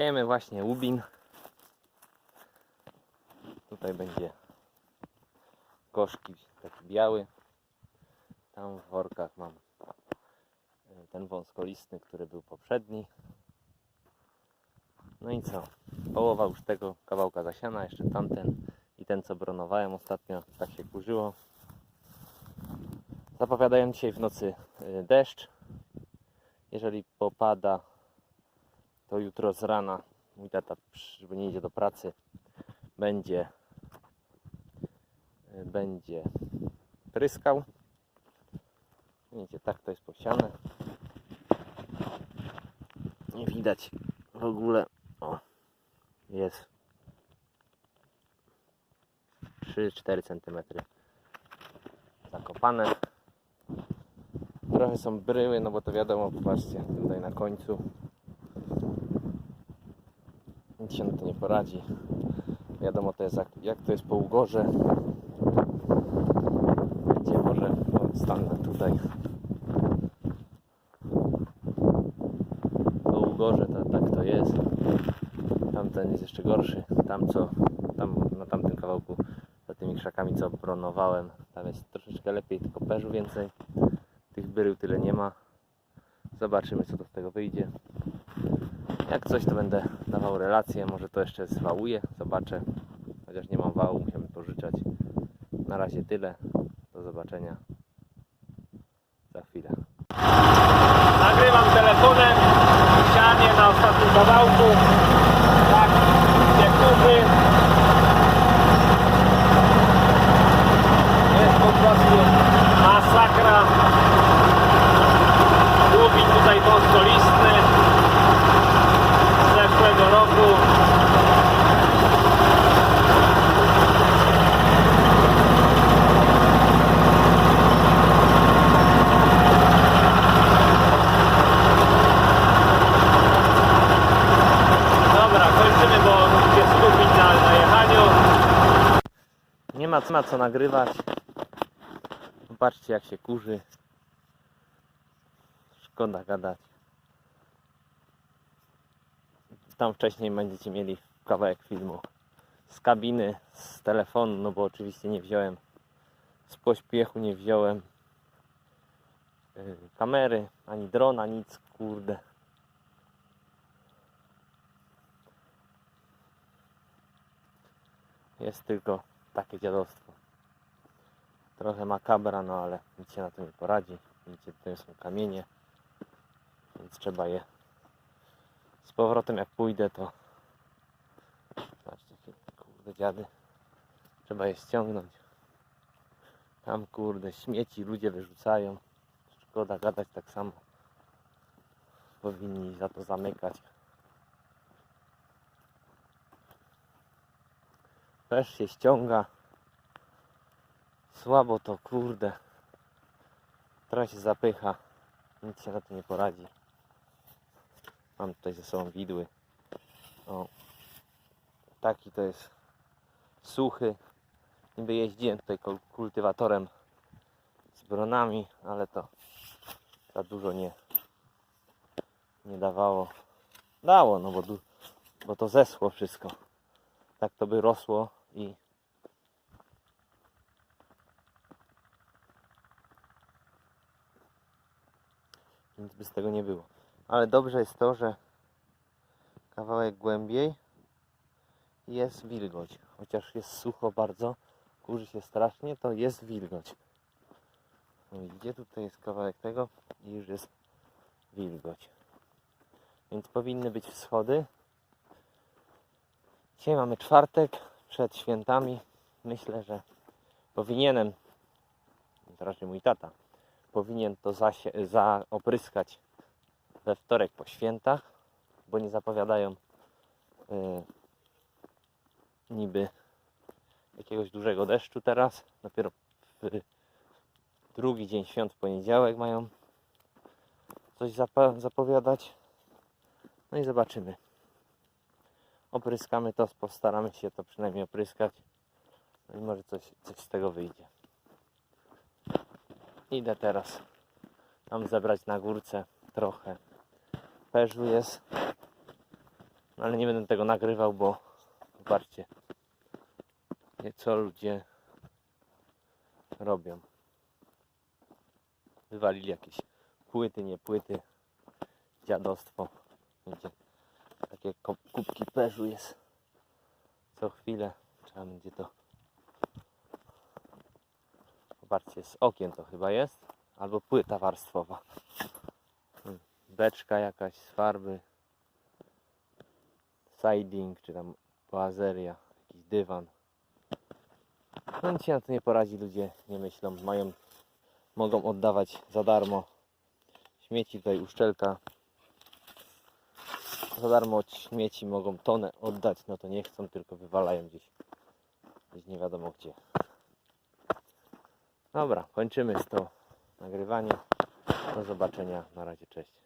Siejemy właśnie łubin. Tutaj będzie gorzki taki biały. Tam w workach mam e, ten wąskolistny, który był poprzedni. No i co? Połowa już tego kawałka zasiana, jeszcze tamten i ten co bronowałem ostatnio, tak się kurzyło. Zapowiadają dzisiaj w nocy y, deszcz. Jeżeli popada, to jutro z rana mój tata, żeby nie idzie do pracy, będzie będzie pryskał. Widzicie, tak to jest posiane. Nie widać w ogóle. O, jest 3-4 cm zakopane. Trochę są bryły, no bo to wiadomo, popatrzcie, tutaj na końcu. Nic się na to nie poradzi. Wiadomo to jest jak, jak to jest po ugorze. Gdzie może o, stanę tutaj. Po ugorze to tak to jest. Tamten jest jeszcze gorszy. Tam co, tam na tamtym kawałku za tymi krzakami co bronowałem. Tam jest troszeczkę lepiej, tylko perzu więcej. Tych byrył tyle nie ma. Zobaczymy co to z tego wyjdzie. Jak coś to będę dawał relację, może to jeszcze zwałuję, zobaczę. Chociaż nie mam wału, musimy pożyczać. Na razie tyle. Do zobaczenia za chwilę. Nagrywam telefonem sianie na ostatnim kawałku. Tak, niektórzy. Jest po prostu masakra. Łubin tutaj wąskolistny z zeszłego roku. Dobra, kończymy, bo się skupić na, na jechaniu. Nie ma, ma co nagrywać. Zobaczcie jak się kurzy. Szkoda gadać. Tam wcześniej będziecie mieli kawałek filmu z kabiny, z telefonu, no bo oczywiście nie wziąłem z pośpiechu nie wziąłem yy, kamery, ani drona, nic, kurde. Jest tylko takie dziadostwo. Trochę makabra, no ale nic się na to nie poradzi. Widzicie, tutaj są kamienie, więc trzeba je z powrotem jak pójdę to jakie kurde dziady trzeba je ściągnąć tam kurde śmieci ludzie wyrzucają szkoda gadać tak samo powinni za to zamykać też się ściąga słabo to kurde trochę się zapycha nic się na to nie poradzi Mam tutaj ze sobą widły. O. Taki to jest suchy. Niby jeździłem tutaj kul- kultywatorem z bronami, ale to za dużo nie, nie dawało. Dało, no bo, bo to zeschło wszystko. Tak to by rosło i nic by z tego nie było. Ale dobrze jest to, że kawałek głębiej jest wilgoć. Chociaż jest sucho bardzo, kurzy się strasznie, to jest wilgoć. No i gdzie tutaj jest kawałek tego i już jest wilgoć. Więc powinny być wschody. Dzisiaj mamy czwartek przed świętami. Myślę, że powinienem, raczej mój tata, powinien to zaopryskać we wtorek po świętach, bo nie zapowiadają y, niby jakiegoś dużego deszczu teraz. Dopiero w drugi dzień świąt w poniedziałek mają coś zapowiadać. No i zobaczymy. Opryskamy to, postaramy się to przynajmniej opryskać. No i może coś, coś z tego wyjdzie. Idę teraz tam zebrać na górce trochę perzu jest. No, ale nie będę tego nagrywał, bo zobaczcie, co ludzie robią. Wywalili jakieś płyty, nie płyty, dziadostwo. Wiecie, takie kubki peżu jest co chwilę. Trzeba będzie to. Zobaczcie, z okien to chyba jest. Albo płyta warstwowa. Hmm, Beczka jakaś z farby. Siding, czy tam boazeria, jakiś dywan. No nic się na to nie poradzi, ludzie nie myślą. Mają, mogą oddawać za darmo. Śmieci tutaj uszczelka. Za darmo od śmieci mogą tonę oddać, no to nie chcą, tylko wywalają gdzieś. Gdzieś nie wiadomo gdzie. Dobra, kończymy z to nagrywanie. Do zobaczenia. Na razie, cześć.